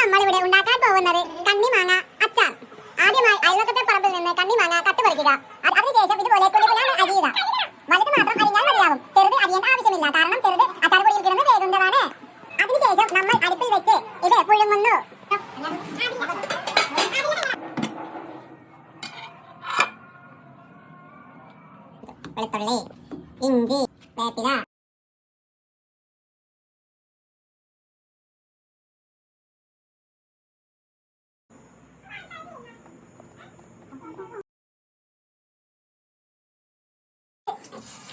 നമ്മളിവിടെ ഉണ്ടാക്കാൻ പോകുന്നത് കണ്ണിമാങ്ങ അച്ചാർ. ആദ്യമായി അയൽവക്കത്തെ പറമ്പിൽ നിന്ന് കണ്ണിമാങ്ങ കട്ട് പറിക്കുക. അത് അതിനുശേഷം ഇതുപോലെ കുടികുലാണ് അരിയുക. വലുത് മാത്രം അരിഞ്ഞാൽ മതിയാവും. ചെറുത് അരിയേണ്ട ആവശ്യമില്ല. കാരണം ചെറുത് അച്ചാർ പൊടിയിൽ കിടന്ന് വേകുന്നതാണ്. അതിനുശേഷം നമ്മൾ അടുപ്പിൽ വെച്ച് ഇത് പുഴുങ്ങുന്നു. വെളുത്തുള്ളി ഇഞ്ചി വേപ്പില.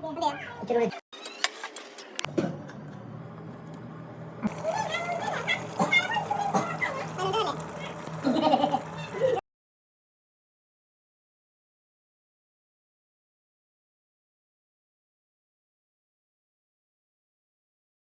不连，你这个位置。